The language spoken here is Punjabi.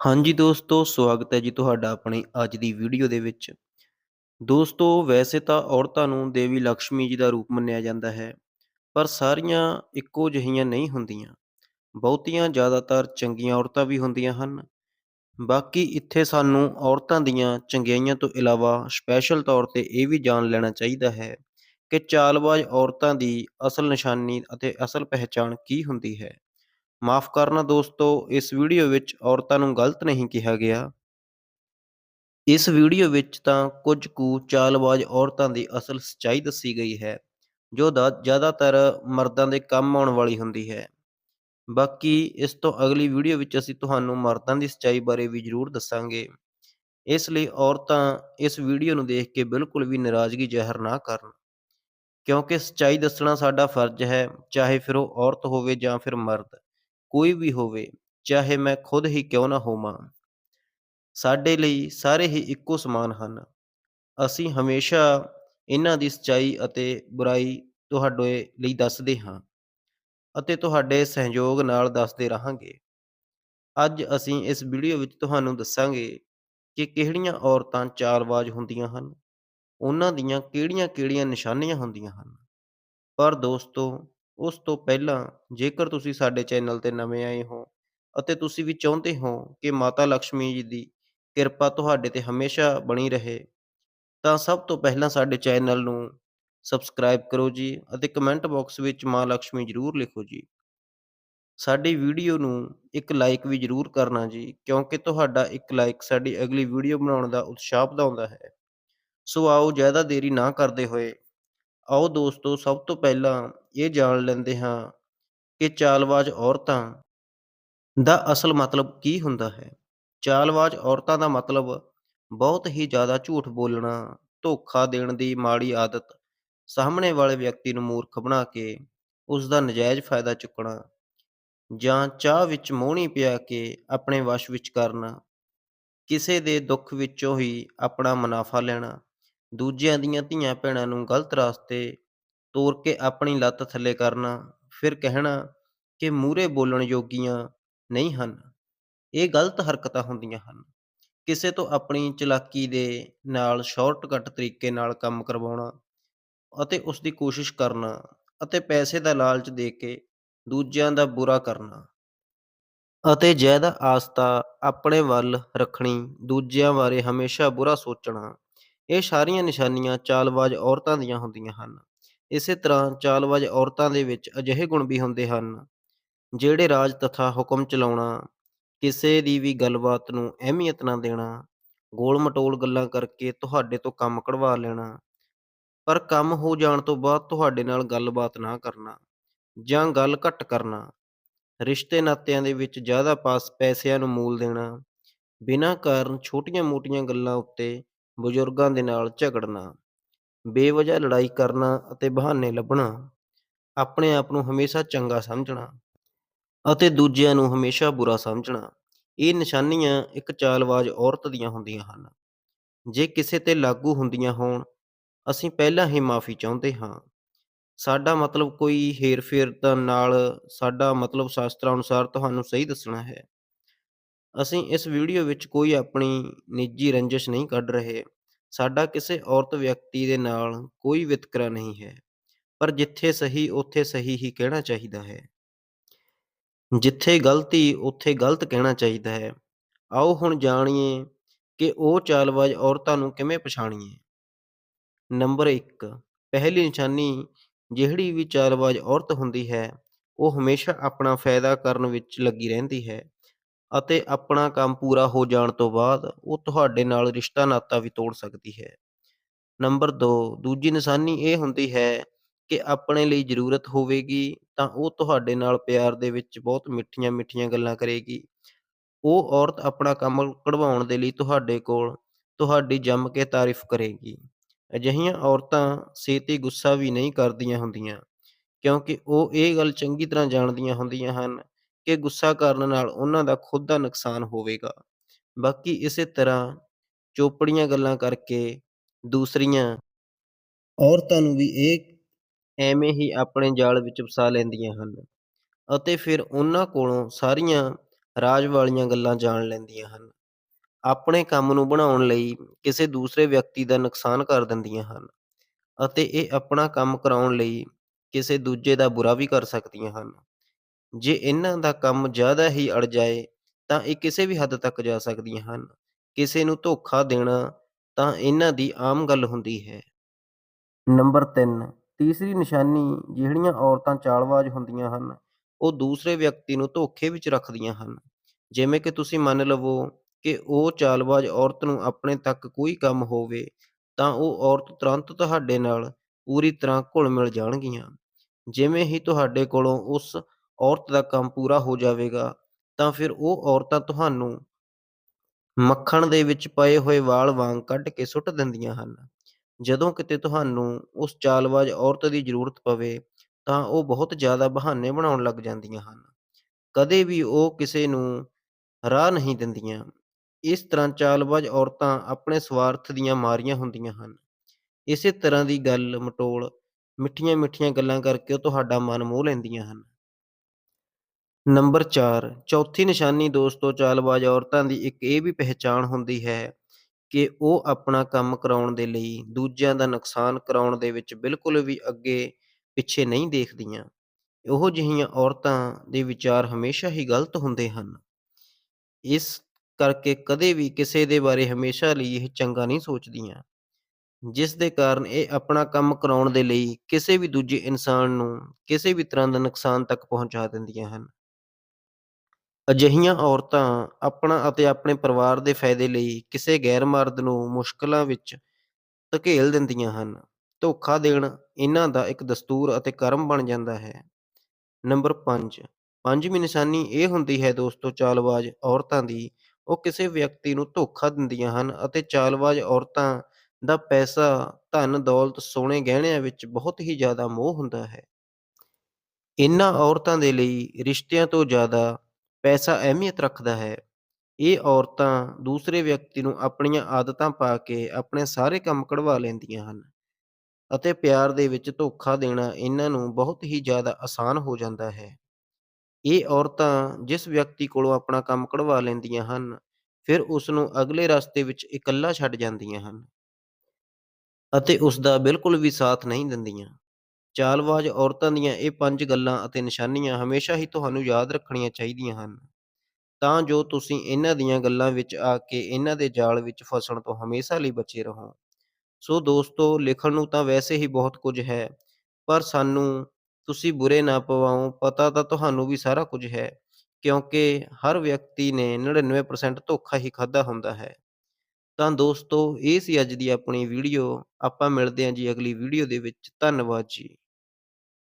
ਹਾਂਜੀ ਦੋਸਤੋ, ਸਵਾਗਤ ਹੈ ਜੀ ਤੁਹਾਡਾ ਆਪਣੀ ਅੱਜ ਦੀ ਵੀਡੀਓ ਦੇ ਵਿੱਚ। ਦੋਸਤੋ, ਵੈਸੇ ਤਾਂ ਔਰਤਾਂ ਨੂੰ ਦੇਵੀ ਲਕਸ਼ਮੀ ਜੀ ਦਾ ਰੂਪ ਮੰਨਿਆ ਜਾਂਦਾ ਹੈ, ਪਰ ਸਾਰੀਆਂ ਇੱਕੋ ਜਿਹੀਆਂ ਨਹੀਂ ਹੁੰਦੀਆਂ। ਬਹੁਤੀਆਂ ਜ਼ਿਆਦਾਤਰ ਚੰਗੀਆਂ ਔਰਤਾਂ ਵੀ ਹੁੰਦੀਆਂ ਹਨ। ਬਾਕੀ ਇੱਥੇ ਸਾਨੂੰ ਔਰਤਾਂ ਦੀਆਂ ਚੰਗਿਆਈਆਂ ਤੋਂ ਇਲਾਵਾ ਸਪੈਸ਼ਲ ਤੌਰ ਤੇ ਇਹ ਵੀ ਜਾਣ ਲੈਣਾ ਚਾਹੀਦਾ ਹੈ ਕਿ ਚਾਲਬਾਜ਼ ਔਰਤਾਂ ਦੀ ਅਸਲ ਨਿਸ਼ਾਨੀ ਅਤੇ ਅਸਲ ਪਹਿਚਾਣ ਕੀ ਹੁੰਦੀ ਹੈ। ਮਾਫ਼ ਕਰਨਾ ਦੋਸਤੋ, ਇਸ ਵੀਡੀਓ ਵਿੱਚ ਔਰਤਾਂ ਨੂੰ ਗਲਤ ਨਹੀਂ ਕਿਹਾ ਗਿਆ। ਇਸ ਵੀਡੀਓ ਵਿੱਚ ਤਾਂ ਕੁਝ ਕੁ ਚਾਲਬਾਜ਼ ਔਰਤਾਂ ਦੀ ਅਸਲ ਸੱਚਾਈ ਦੱਸੀ ਗਈ ਹੈ, ਜੋ ਦਾ ਜ਼ਿਆਦਾਤਰ ਮਰਦਾਂ ਦੇ ਕੰਮ ਆਉਣ ਵਾਲੀ ਹੁੰਦੀ ਹੈ। ਬਾਕੀ ਇਸ ਤੋਂ ਅਗਲੀ ਵੀਡੀਓ ਵਿੱਚ ਅਸੀਂ ਤੁਹਾਨੂੰ ਮਰਦਾਂ ਦੀ ਸੱਚਾਈ ਬਾਰੇ ਵੀ ਜ਼ਰੂਰ ਦੱਸਾਂਗੇ। ਇਸ ਲਈ ਔਰਤਾਂ ਇਸ ਵੀਡੀਓ ਨੂੰ ਦੇਖ ਕੇ ਬਿਲਕੁਲ ਵੀ ਨਾਰਾਜ਼ਗੀ ਜ਼ਾਹਰ ਨਾ ਕਰਨ, ਕਿਉਂਕਿ ਸੱਚਾਈ ਦੱਸਣਾ ਸਾਡਾ ਫਰਜ਼ ਹੈ, ਚਾਹੇ ਫਿਰ ਉਹ ਔਰਤ ਹੋਵੇ ਜਾਂ ਫਿਰ ਮਰਦ, ਕੋਈ ਵੀ ਹੋਵੇ, ਚਾਹੇ ਮੈਂ ਖੁਦ ਹੀ ਕਿਉਂ ਨਾ ਹੋਵਾਂ। ਸਾਡੇ ਲਈ ਸਾਰੇ ਹੀ ਇੱਕੋ ਸਮਾਨ ਹਨ। ਅਸੀਂ ਹਮੇਸ਼ਾ ਇਹਨਾਂ ਦੀ ਸੱਚਾਈ ਅਤੇ ਬੁਰਾਈ ਤੁਹਾਡੇ ਲਈ ਦੱਸਦੇ ਹਾਂ ਅਤੇ ਤੁਹਾਡੇ ਸਹਿਯੋਗ ਨਾਲ ਦੱਸਦੇ ਰਹਾਂਗੇ। ਅੱਜ ਅਸੀਂ ਇਸ ਵੀਡੀਓ ਵਿੱਚ ਤੁਹਾਨੂੰ ਦੱਸਾਂਗੇ ਕਿ ਕਿਹੜੀਆਂ ਔਰਤਾਂ ਚਾਲਬਾਜ਼ ਹੁੰਦੀਆਂ ਹਨ, ਉਹਨਾਂ ਦੀਆਂ ਕਿਹੜੀਆਂ-ਕਿਹੜੀਆਂ ਨਿਸ਼ਾਨੀਆਂ ਹੁੰਦੀਆਂ ਹਨ। ਪਰ ਦੋਸਤੋ, ਉਸ ਤੋਂ ਪਹਿਲਾਂ ਜੇਕਰ ਤੁਸੀਂ ਸਾਡੇ ਚੈਨਲ ਤੇ ਨਵੇਂ ਆਏ ਹੋ ਅਤੇ ਤੁਸੀਂ ਵੀ ਚਾਹੁੰਦੇ ਹੋ ਕਿ ਮਾਤਾ ਲਕਸ਼ਮੀ ਜੀ ਦੀ ਕਿਰਪਾ ਤੁਹਾਡੇ ਤੇ ਹਮੇਸ਼ਾ ਬਣੀ ਰਹੇ, ਤਾਂ ਸਭ ਤੋਂ ਪਹਿਲਾਂ ਸਾਡੇ ਚੈਨਲ ਨੂੰ ਸਬਸਕ੍ਰਾਈਬ ਕਰੋ ਜੀ ਅਤੇ ਕਮੈਂਟ ਬਾਕਸ ਵਿੱਚ ਮਾਂ ਲਕਸ਼ਮੀ ਜ਼ਰੂਰ ਲਿਖੋ ਜੀ। ਸਾਡੀ ਵੀਡੀਓ ਨੂੰ ਇੱਕ ਲਾਈਕ ਵੀ ਜ਼ਰੂਰ ਕਰਨਾ ਜੀ, ਕਿਉਂਕਿ ਤੁਹਾਡਾ ਇੱਕ ਲਾਈਕ ਸਾਡੀ ਅਗਲੀ ਵੀਡੀਓ ਬਣਾਉਣ ਦਾ ਉਤਸ਼ਾਹ ਵਧਾਉਂਦਾ ਹੈ। ਸੋ ਆਓ ਜ਼ਿਆਦਾ ਦੇਰੀ ਨਾ ਕਰਦੇ ਹੋਏ, ਆਓ ਦੋਸਤੋ ਸਭ ਤੋਂ ਪਹਿਲਾਂ ਇਹ ਜਾਣ ਲੈਂਦੇ ਹਾਂ ਕਿ ਚਾਲਬਾਜ਼ ਔਰਤਾਂ ਦਾ ਅਸਲ ਮਤਲਬ ਕੀ ਹੁੰਦਾ ਹੈ। ਚਾਲਬਾਜ਼ ਔਰਤਾਂ ਦਾ ਮਤਲਬ ਬਹੁਤ ਹੀ ਜ਼ਿਆਦਾ ਝੂਠ ਬੋਲਣਾ, ਧੋਖਾ ਦੇਣ ਦੀ ਮਾੜੀ ਆਦਤ, ਸਾਹਮਣੇ ਵਾਲੇ ਵਿਅਕਤੀ ਨੂੰ ਮੂਰਖ ਬਣਾ ਕੇ ਉਸ ਦਾ ਨਜਾਇਜ਼ ਫਾਇਦਾ ਚੁੱਕਣਾ ਜਾਂ ਚਾਹ ਵਿੱਚ ਮੋਹਣੀ ਪਿਆ ਕੇ ਆਪਣੇ ਵਸ਼ ਵਿੱਚ ਕਰਨਾ, ਕਿਸੇ ਦੇ ਦੁੱਖ ਵਿੱਚੋਂ ਹੀ ਆਪਣਾ ਮੁਨਾਫ਼ਾ ਲੈਣਾ, ਦੂਜਿਆਂ ਦੀਆਂ ਧੀਆਂ-ਭੈਣਾਂ ਨੂੰ ਗਲਤ ਰਾਸਤੇ ਤੋਰ ਕੇ ਆਪਣੀ ਲੱਤ ਥੱਲੇ ਕਰਨਾ, ਫਿਰ ਕਹਿਣਾ ਕਿ ਮੂਹਰੇ ਬੋਲਣ ਯੋਗੀਆਂ ਨਹੀਂ ਹਨ। ਇਹ ਗਲਤ ਹਰਕਤਾਂ ਹੁੰਦੀਆਂ ਹਨ। ਕਿਸੇ ਤੋਂ ਆਪਣੀ ਚਲਾਕੀ ਦੇ ਨਾਲ ਸ਼ਾਰਟਕੱਟ ਤਰੀਕੇ ਨਾਲ ਕੰਮ ਕਰਵਾਉਣਾ ਅਤੇ ਉਸ ਦੀ ਕੋਸ਼ਿਸ਼ ਕਰਨਾ ਅਤੇ ਪੈਸੇ ਦਾ ਲਾਲਚ ਦੇ ਕੇ ਦੂਜਿਆਂ ਦਾ ਬੁਰਾ ਕਰਨਾ ਅਤੇ ਜ਼ਿਆਦਾ ਆਸਥਾ ਆਪਣੇ ਵੱਲ ਰੱਖਣੀ, ਦੂਜਿਆਂ ਬਾਰੇ ਹਮੇਸ਼ਾ ਬੁਰਾ ਸੋਚਣਾ, ਇਹ ਸਾਰੀਆਂ ਨਿਸ਼ਾਨੀਆਂ ਚਾਲਬਾਜ਼ ਔਰਤਾਂ ਦੀਆਂ ਹੁੰਦੀਆਂ ਹਨ। ਇਸੇ ਤਰ੍ਹਾਂ ਚਾਲਬਾਜ਼ ਔਰਤਾਂ ਦੇ ਵਿੱਚ ਅਜਿਹੇ ਗੁਣ ਵੀ ਹੁੰਦੇ ਹਨ, ਜਿਹੜੇ ਰਾਜ ਤਥਾ ਹੁਕਮ ਚਲਾਉਣਾ, ਕਿਸੇ ਦੀ ਵੀ ਗੱਲਬਾਤ ਨੂੰ ਅਹਿਮੀਅਤ ਨਾ ਦੇਣਾ, ਗੋਲ-ਮਟੋਲ ਗੱਲਾਂ ਕਰਕੇ ਤੁਹਾਡੇ ਤੋਂ ਕੰਮ ਕਢਵਾ ਲੈਣਾ, ਪਰ ਕੰਮ ਹੋ ਜਾਣ ਤੋਂ ਬਾਅਦ ਤੁਹਾਡੇ ਨਾਲ ਗੱਲਬਾਤ ਨਾ ਕਰਨਾ ਜਾਂ ਗੱਲ ਘੱਟ ਕਰਨਾ, ਰਿਸ਼ਤੇ-ਨਾਤਿਆਂ ਦੇ ਵਿੱਚ ਜ਼ਿਆਦਾ ਪਾਸ ਪੈਸਿਆਂ ਨੂੰ ਮੂਲ ਦੇਣਾ, ਬਿਨਾਂ ਕਾਰਨ ਛੋਟੀਆਂ-ਮੋਟੀਆਂ ਗੱਲਾਂ ਉੱਤੇ ਬਜ਼ੁਰਗਾਂ ਦੇ ਨਾਲ ਝਗੜਨਾ, ਬੇਵਜ੍ਹਾ ਲੜਾਈ ਕਰਨਾ ਅਤੇ ਬਹਾਨੇ ਲੱਭਣਾ, ਆਪਣੇ ਆਪ ਨੂੰ ਹਮੇਸ਼ਾ ਚੰਗਾ ਸਮਝਣਾ ਅਤੇ ਦੂਜਿਆਂ ਨੂੰ ਹਮੇਸ਼ਾ ਬੁਰਾ ਸਮਝਣਾ, ਇਹ ਨਿਸ਼ਾਨੀਆਂ ਇੱਕ ਚਾਲਬਾਜ਼ ਔਰਤ ਦੀਆਂ ਹੁੰਦੀਆਂ ਹਨ। ਜੇ ਕਿਸੇ ਤੇ ਲਾਗੂ ਹੁੰਦੀਆਂ ਹੋਣ, ਅਸੀਂ ਪਹਿਲਾਂ ਹੀ ਮਾਫ਼ੀ ਚਾਹੁੰਦੇ ਹਾਂ। ਸਾਡਾ ਮਤਲਬ ਕੋਈ ਹੇਰ-ਫੇਰ ਦਾ ਨਾਲ ਸਾਡਾ ਮਤਲਬ ਸ਼ਾਸਤਰਾਂ ਅਨੁਸਾਰ ਤੁਹਾਨੂੰ ਸਹੀ ਦੱਸਣਾ ਹੈ। ਅਸੀਂ ਇਸ ਵੀਡੀਓ ਵਿੱਚ ਕੋਈ ਆਪਣੀ ਨਿੱਜੀ ਰੰਜਿਸ਼ ਨਹੀਂ ਕੱਢ ਰਹੇ। ਸਾਡਾ ਕਿਸੇ ਔਰਤ ਵਿਅਕਤੀ ਦੇ ਨਾਲ ਕੋਈ ਵਿਤਕਰਾ ਨਹੀਂ ਹੈ, ਪਰ ਜਿੱਥੇ ਸਹੀ ਉੱਥੇ ਸਹੀ ਹੀ ਕਹਿਣਾ ਚਾਹੀਦਾ ਹੈ। ਜਿੱਥੇ ਗਲਤੀ ਉੱਥੇ ਗਲਤ ਕਹਿਣਾ ਚਾਹੀਦਾ ਹੈ। ਆਓ ਹੁਣ ਜਾਣੀਏ ਕਿ ਉਹ ਚਾਲਬਾਜ਼ ਔਰਤਾਂ ਨੂੰ ਕਿਵੇਂ ਪਛਾਣੀਏ। ਨੰਬਰ ਇੱਕ ਪਹਿਲੀ ਨਿਸ਼ਾਨੀ ਜਿਹੜੀ ਵੀ ਚਾਲਬਾਜ਼ ਔਰਤ ਹੁੰਦੀ ਹੈ, ਉਹ ਹਮੇਸ਼ਾ ਆਪਣਾ ਫਾਇਦਾ ਕਰਨ ਵਿੱਚ ਲੱਗੀ ਰਹਿੰਦੀ ਹੈ ਅਤੇ ਆਪਣਾ ਕੰਮ ਪੂਰਾ ਹੋ ਜਾਣ ਤੋਂ ਬਾਅਦ ਉਹ ਤੁਹਾਡੇ ਨਾਲ ਰਿਸ਼ਤਾ-ਨਾਤਾ ਵੀ ਤੋੜ ਸਕਦੀ ਹੈ। ਨੰਬਰ ਦੋ ਦੂਜੀ ਨਿਸ਼ਾਨੀ ਇਹ ਹੁੰਦੀ ਹੈ ਕਿ ਆਪਣੇ ਲਈ ਜ਼ਰੂਰਤ ਹੋਵੇਗੀ ਤਾਂ ਉਹ ਤੁਹਾਡੇ ਨਾਲ ਪਿਆਰ ਦੇ ਵਿੱਚ ਬਹੁਤ ਮਿੱਠੀਆਂ-ਮਿੱਠੀਆਂ ਗੱਲਾਂ ਕਰੇਗੀ। ਉਹ ਔਰਤ ਆਪਣਾ ਕੰਮ ਕਢਵਾਉਣ ਦੇ ਲਈ ਤੁਹਾਡੇ ਕੋਲ ਤੁਹਾਡੀ ਜੰਮ ਕੇ ਤਾਰੀਫ਼ ਕਰੇਗੀ। ਅਜਿਹੀਆਂ ਔਰਤਾਂ ਛੇਤੀ ਗੁੱਸਾ ਵੀ ਨਹੀਂ ਕਰਦੀਆਂ ਹੁੰਦੀਆਂ, ਕਿਉਂਕਿ ਉਹ ਇਹ ਗੱਲ ਚੰਗੀ ਤਰ੍ਹਾਂ ਜਾਣਦੀਆਂ ਹੁੰਦੀਆਂ ਹਨ ਕਿ ਗੁੱਸਾ ਕਰਨ ਨਾਲ ਉਹਨਾਂ ਦਾ ਖੁਦ ਦਾ ਨੁਕਸਾਨ ਹੋਵੇਗਾ। ਬਾਕੀ ਇਸੇ ਤਰ੍ਹਾਂ ਚੋਪੜੀਆਂ ਗੱਲਾਂ ਕਰਕੇ ਦੂਸਰੀਆਂ ਔਰਤਾਂ ਨੂੰ ਵੀ ਇਹ ਐਵੇਂ ਹੀ ਆਪਣੇ ਜਾਲ ਵਿੱਚ ਫਸਾ ਲੈਂਦੀਆਂ ਹਨ ਅਤੇ ਫਿਰ ਉਹਨਾਂ ਕੋਲੋਂ ਸਾਰੀਆਂ ਰਾਜ ਵਾਲੀਆਂ ਗੱਲਾਂ ਜਾਣ ਲੈਂਦੀਆਂ ਹਨ। ਆਪਣੇ ਕੰਮ ਨੂੰ ਬਣਾਉਣ ਲਈ ਕਿਸੇ ਦੂਸਰੇ ਵਿਅਕਤੀ ਦਾ ਨੁਕਸਾਨ ਕਰ ਦਿੰਦੀਆਂ ਹਨ ਅਤੇ ਇਹ ਆਪਣਾ ਕੰਮ ਕਰਾਉਣ ਲਈ ਕਿਸੇ ਦੂਜੇ ਦਾ ਬੁਰਾ ਵੀ ਕਰ ਸਕਦੀਆਂ ਹਨ। ਜੇ ਇਹਨਾਂ ਦਾ ਕੰਮ ਜ਼ਿਆਦਾ ਹੀ ਅੜ ਜਾਏ ਤਾਂ ਇਹ ਕਿਸੇ ਵੀ ਹੱਦ ਤੱਕ ਜਾ ਸਕਦੀਆਂ ਹਨ। ਕਿਸੇ ਨੂੰ ਧੋਖਾ ਦੇਣਾ ਤਾਂ ਇਹਨਾਂ ਦੀ ਆਮ ਗੱਲ ਹੁੰਦੀ ਹੈ। ਨੰਬਰ 3 ਤੀਸਰੀ ਨਿਸ਼ਾਨੀ ਜਿਹੜੀਆਂ ਔਰਤਾਂ ਚਾਲਬਾਜ਼ ਹੁੰਦੀਆਂ ਹਨ, ਉਹ ਦੂਸਰੇ ਵਿਅਕਤੀ ਨੂੰ ਧੋਖੇ ਵਿੱਚ ਰੱਖਦੀਆਂ ਹਨ। ਜਿਵੇਂ ਕਿ ਤੁਸੀਂ ਮੰਨ ਲਵੋ ਕਿ ਉਹ ਚਾਲਬਾਜ਼ ਔਰਤ ਨੂੰ ਆਪਣੇ ਤੱਕ ਕੋਈ ਕੰਮ ਹੋਵੇ ਤਾਂ ਉਹ ਔਰਤ ਤੁਰੰਤ ਤੁਹਾਡੇ ਨਾਲ ਪੂਰੀ ਤਰ੍ਹਾਂ ਘੁਲ-ਮਿਲ ਜਾਣਗੀਆਂ। ਜਿਵੇਂ ਹੀ ਤੁਹਾਡੇ ਕੋਲੋਂ ਉਸ ਔਰਤ ਦਾ ਕੰਮ ਪੂਰਾ ਹੋ ਜਾਵੇਗਾ ਤਾਂ ਫਿਰ ਉਹ ਔਰਤਾਂ ਤੁਹਾਨੂੰ ਮੱਖਣ ਦੇ ਵਿੱਚ ਪਏ ਹੋਏ ਵਾਲ ਵਾਂਗ ਕੱਢ ਕੇ ਸੁੱਟ ਦਿੰਦੀਆਂ ਹਨ। ਜਦੋਂ ਕਿਤੇ ਤੁਹਾਨੂੰ ਉਸ ਚਾਲਬਾਜ਼ ਔਰਤ ਦੀ ਜ਼ਰੂਰਤ ਪਵੇ ਤਾਂ ਉਹ ਬਹੁਤ ਜ਼ਿਆਦਾ ਬਹਾਨੇ ਬਣਾਉਣ ਲੱਗ ਜਾਂਦੀਆਂ ਹਨ। ਕਦੇ ਵੀ ਉਹ ਕਿਸੇ ਨੂੰ ਰਾਹ ਨਹੀਂ ਦਿੰਦੀਆਂ। ਇਸ ਤਰ੍ਹਾਂ ਚਾਲਬਾਜ਼ ਔਰਤਾਂ ਆਪਣੇ ਸਵਾਰਥ ਦੀਆਂ ਮਾਰੀਆਂ ਹੁੰਦੀਆਂ ਹਨ। ਇਸੇ ਤਰ੍ਹਾਂ ਦੀ ਗੱਲ-ਮਟੋਲ, ਮਿੱਠੀਆਂ-ਮਿੱਠੀਆਂ ਗੱਲਾਂ ਕਰਕੇ ਉਹ ਤੁਹਾਡਾ ਮਨ ਮੋਹ ਲੈਂਦੀਆਂ ਹਨ। ਨੰਬਰ 4 ਚੌਥੀ ਨਿਸ਼ਾਨੀ ਦੋਸਤੋ ਚਾਲਬਾਜ਼ ਔਰਤਾਂ ਦੀ ਇੱਕ ਇਹ ਵੀ ਪਹਿਚਾਣ ਹੁੰਦੀ ਹੈ ਕਿ ਉਹ ਆਪਣਾ ਕੰਮ ਕਰਾਉਣ ਦੇ ਲਈ ਦੂਜਿਆਂ ਦਾ ਨੁਕਸਾਨ ਕਰਾਉਣ ਦੇ ਵਿੱਚ ਬਿਲਕੁਲ ਵੀ ਅੱਗੇ-ਪਿੱਛੇ ਨਹੀਂ ਦੇਖਦੀਆਂ। ਇਹੋ ਜਿਹੀਆਂ ਔਰਤਾਂ ਦੇ ਵਿਚਾਰ ਹਮੇਸ਼ਾ ਹੀ ਗਲਤ ਹੁੰਦੇ ਹਨ। ਇਸ ਕਰਕੇ ਕਦੇ ਵੀ ਕਿਸੇ ਦੇ ਬਾਰੇ ਹਮੇਸ਼ਾ ਲਈ ਇਹ ਚੰਗਾ ਨਹੀਂ ਸੋਚਦੀਆਂ, ਜਿਸ ਦੇ ਕਾਰਨ ਇਹ ਆਪਣਾ ਕੰਮ ਕਰਾਉਣ ਦੇ ਲਈ ਕਿਸੇ ਵੀ ਦੂਜੇ ਇਨਸਾਨ ਨੂੰ ਕਿਸੇ ਵੀ ਤਰ੍ਹਾਂ ਦਾ ਨੁਕਸਾਨ ਤੱਕ ਪਹੁੰਚਾ ਦਿੰਦੀਆਂ ਹਨ। ਅਜਿਹੀਆਂ ਔਰਤਾਂ ਆਪਣਾ ਅਤੇ ਆਪਣੇ ਪਰਿਵਾਰ ਦੇ ਫਾਇਦੇ ਲਈ ਕਿਸੇ ਗੈਰ ਮਰਦ ਨੂੰ ਮੁਸ਼ਕਲਾਂ ਵਿੱਚ ਧਕੇਲ ਦਿੰਦੀਆਂ ਹਨ। ਧੋਖਾ ਦੇਣ ਇਹਨਾਂ ਦਾ ਇੱਕ ਦਸਤੂਰ ਅਤੇ ਕਰਮ ਬਣ ਜਾਂਦਾ ਹੈ। ਨੰਬਰ 5 ਪੰਜਵੀਂ ਨਿਸ਼ਾਨੀ ਇਹ ਹੁੰਦੀ ਹੈ ਦੋਸਤੋ ਚਾਲਬਾਜ਼ ਔਰਤਾਂ ਦੀ, ਉਹ ਕਿਸੇ ਵਿਅਕਤੀ ਨੂੰ ਧੋਖਾ ਦਿੰਦੀਆਂ ਹਨ ਅਤੇ ਚਾਲਬਾਜ਼ ਔਰਤਾਂ ਦਾ ਪੈਸਾ, ਧਨ-ਦੌਲਤ, ਸੋਨੇ ਗਹਿਣਿਆਂ ਵਿੱਚ ਬਹੁਤ ਹੀ ਜ਼ਿਆਦਾ ਮੋਹ ਹੁੰਦਾ ਹੈ। ਇਹਨਾਂ ਔਰਤਾਂ ਦੇ ਲਈ ਰਿਸ਼ਤਿਆਂ ਤੋਂ ਜ਼ਿਆਦਾ ਪੈਸਾ ਅਹਿਮੀਅਤ ਰੱਖਦਾ ਹੈ। ਇਹ ਔਰਤਾਂ ਦੂਸਰੇ ਵਿਅਕਤੀ ਨੂੰ ਆਪਣੀਆਂ ਆਦਤਾਂ ਪਾ ਕੇ ਆਪਣੇ ਸਾਰੇ ਕੰਮ ਕਢਵਾ ਲੈਂਦੀਆਂ ਹਨ ਅਤੇ ਪਿਆਰ ਦੇ ਵਿੱਚ ਧੋਖਾ ਦੇਣਾ ਇਹਨਾਂ ਨੂੰ ਬਹੁਤ ਹੀ ਜ਼ਿਆਦਾ ਆਸਾਨ ਹੋ ਜਾਂਦਾ ਹੈ। ਇਹ ਔਰਤਾਂ ਜਿਸ ਵਿਅਕਤੀ ਕੋਲੋਂ ਆਪਣਾ ਕੰਮ ਕਢਵਾ ਲੈਂਦੀਆਂ ਹਨ, ਫਿਰ ਉਸ ਨੂੰ ਅਗਲੇ ਰਸਤੇ ਵਿੱਚ ਇਕੱਲਾ ਛੱਡ ਜਾਂਦੀਆਂ ਹਨ ਅਤੇ ਉਸ ਦਾ ਬਿਲਕੁਲ ਵੀ ਸਾਥ ਨਹੀਂ ਦਿੰਦੀਆਂ। ਚਾਲਬਾਜ਼ ਔਰਤਾਂ ਦੀਆਂ ਇਹ ਪੰਜ ਗੱਲਾਂ ਅਤੇ ਨਿਸ਼ਾਨੀਆਂ ਹਮੇਸ਼ਾ ਹੀ ਤੁਹਾਨੂੰ ਯਾਦ ਰੱਖਣੀਆਂ ਚਾਹੀਦੀਆਂ ਹਨ, ਤਾਂ ਜੋ ਤੁਸੀਂ ਇਹਨਾਂ ਦੀਆਂ ਗੱਲਾਂ ਵਿੱਚ ਆ ਕੇ ਇਹਨਾਂ ਦੇ ਜਾਲ ਵਿੱਚ ਫਸਣ ਤੋਂ ਹਮੇਸ਼ਾ ਲਈ ਬਚੇ ਰਹੋ। ਸੋ ਦੋਸਤੋ ਲਿਖਣ ਨੂੰ ਤਾਂ ਵੈਸੇ ਹੀ ਬਹੁਤ ਕੁਝ ਹੈ, ਪਰ ਸਾਨੂੰ ਤੁਸੀਂ ਬੁਰੇ ਨਾ ਪਵਾਓ, ਪਤਾ ਤਾਂ ਤੁਹਾਨੂੰ ਵੀ ਸਾਰਾ ਕੁਝ ਹੈ, ਕਿਉਂਕਿ ਹਰ ਵਿਅਕਤੀ ਨੇ 99% ਧੋਖਾ ਹੀ ਖਾਧਾ ਹੁੰਦਾ ਹੈ। ਤਾਂ ਦੋਸਤੋ, ਇਹ ਸੀ ਅੱਜ ਦੀ ਆਪਣੀ ਵੀਡੀਓ। ਆਪਾਂ ਮਿਲਦੇ ਹਾਂ ਜੀ ਅਗਲੀ ਵੀਡੀਓ ਦੇ ਵਿੱਚ। ਧੰਨਵਾਦ ਜੀ।